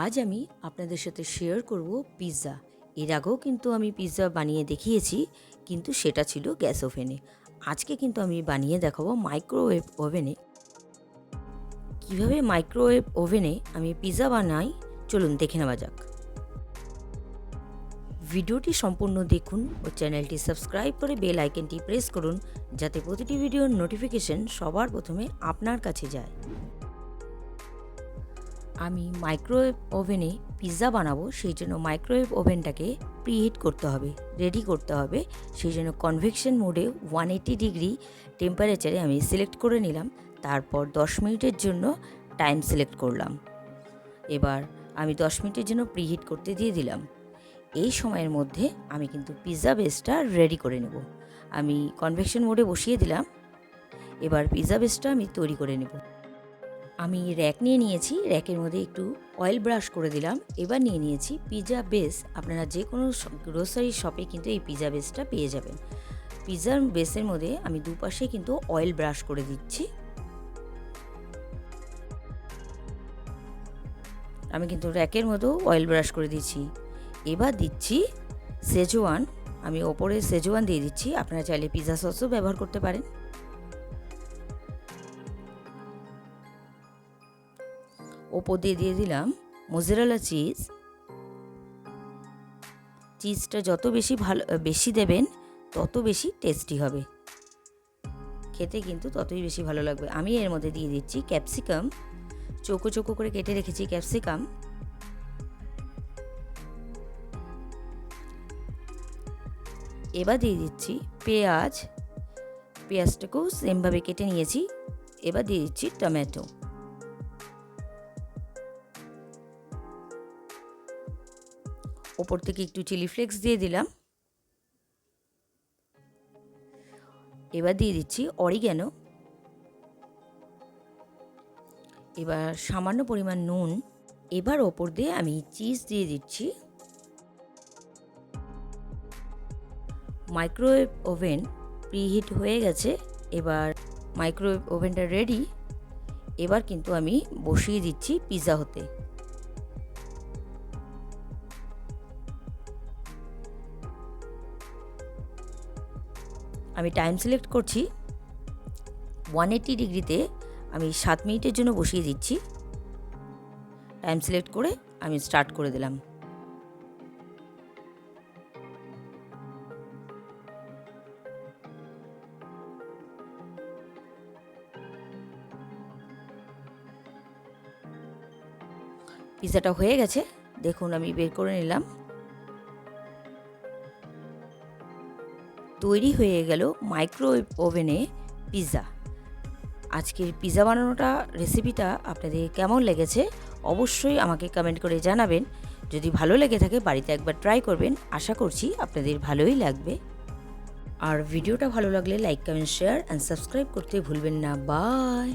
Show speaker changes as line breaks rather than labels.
আজ আমি আপনাদের সাথে শেয়ার করব পিৎজা এর আগেও কিন্তু আমি পিৎজা বানিয়ে দেখিয়েছি, কিন্তু সেটা ছিল গ্যাস ওভেনে আজকে কিন্তু আমি বানিয়ে দেখাবো মাইক্রোওয়েভ ওভেনে কীভাবে মাইক্রোওয়েভ ওভেনে আমি পিৎজা বানাই, চলুন দেখে নেওয়া যাক। ভিডিওটি সম্পূর্ণ দেখুন ও চ্যানেলটি সাবস্ক্রাইব করে বেল আইকনটি প্রেস করুন, যাতে প্রতিটি ভিডিওর নোটিফিকেশন সবার প্রথমে আপনার কাছে যায়। আমি মাইক্রোওয়েভ ওভেনে পিৎজা বানাবো, সেই জন্য মাইক্রোওয়েভ ওভেনটাকে প্রিহিট করতে হবে রেডি করতে হবে। সেই জন্য কনভেকশন মোডে ওয়ান এইটি ডিগ্রি টেম্পারেচারে আমি সিলেক্ট করে নিলাম, তারপর দশ মিনিটের জন্য টাইম সিলেক্ট করলাম। এবার আমি দশ মিনিটের জন্য প্রিহিট করতে দিয়ে দিলাম। এই সময়ের মধ্যে আমি কিন্তু পিৎজা বেসটা রেডি করে নেব। আমি কনভেকশন মোডে বসিয়ে দিলাম, এবার পিৎজা বেসটা আমি তৈরি করে নেব। আমি র্যাক নিয়ে নিয়েছি, র্যাকের মধ্যে একটু অয়েল ব্রাশ করে দিলাম। এবার নিয়ে নিয়েছি পিৎজা বেস। আপনারা যে কোনো গ্রোসারি শপে কিন্তু এই পিৎজা বেসটা পেয়ে যাবেন। পিৎজার বেসের মধ্যে আমি দুপাশে কিন্তু অয়েল ব্রাশ করে দিচ্ছি। আমি কিন্তু র্যাকের মধ্যেও অয়েল ব্রাশ করে দিচ্ছি। এবার দিচ্ছি সেজওয়ান আমি ওপরে সেজওয়ান দিয়ে দিচ্ছি। আপনারা চাইলে পিৎজা সসও ব্যবহার করতে পারেন। ওপর দিয়ে দিয়ে দিলাম মোজেরালা চিজ চিজটা যত বেশি ভালো, বেশি দেবেন, তত বেশি টেস্টি হবে। খেতে কিন্তু ততই বেশি ভালো লাগবে। আমি এর মধ্যে দিয়ে দিচ্ছি ক্যাপসিকাম চোখো চোখো করে কেটে রেখেছি ক্যাপসিকাম এবার দিয়ে দিচ্ছি পেঁয়াজ। পেঁয়াজটাকেও সেমভাবে কেটে নিয়েছি। এবার দিয়ে দিচ্ছি টমেটো। ওপর থেকে একটু চিলি ফ্লেক্স দিয়ে দিলাম। এবার দিয়ে দিচ্ছি অরিগ্যানো এবার সামান্য পরিমাণ নুন। এবার ওপর দিয়ে আমি চিজ দিয়ে দিচ্ছি। মাইক্রোওয়েভ ওভেন প্রিহিট হয়ে গেছে। এবার মাইক্রোওয়েভ ওভেনটা রেডি এবার কিন্তু আমি বসিয়ে দিচ্ছি পিৎজা হতে। আমি টাইম সিলেক্ট করছি। ওয়ান এইটি ডিগ্রিতে আমি সাত মিনিটের জন্য বসিয়ে দিচ্ছি। টাইম সিলেক্ট করে আমি স্টার্ট করে দিলাম। পিৎজাটা হয়ে গেছে। দেখুন, আমি বের করে নিলাম। তৈরি হয়ে গেল মাইক্রোওয়েভ ওভেনে পিৎজা আজকের পিৎজা বানানোটা রেসিপিটা আপনাদের কেমন লেগেছে অবশ্যই আমাকে কমেন্ট করে জানাবেন। যদি ভালো লেগে থাকে বাড়িতে একবার ট্রাই করবেন, আশা করছি আপনাদের ভালোই লাগবে। আর ভিডিওটা ভালো লাগলে like comment share and subscribe করতে ভুলবেন না। বাই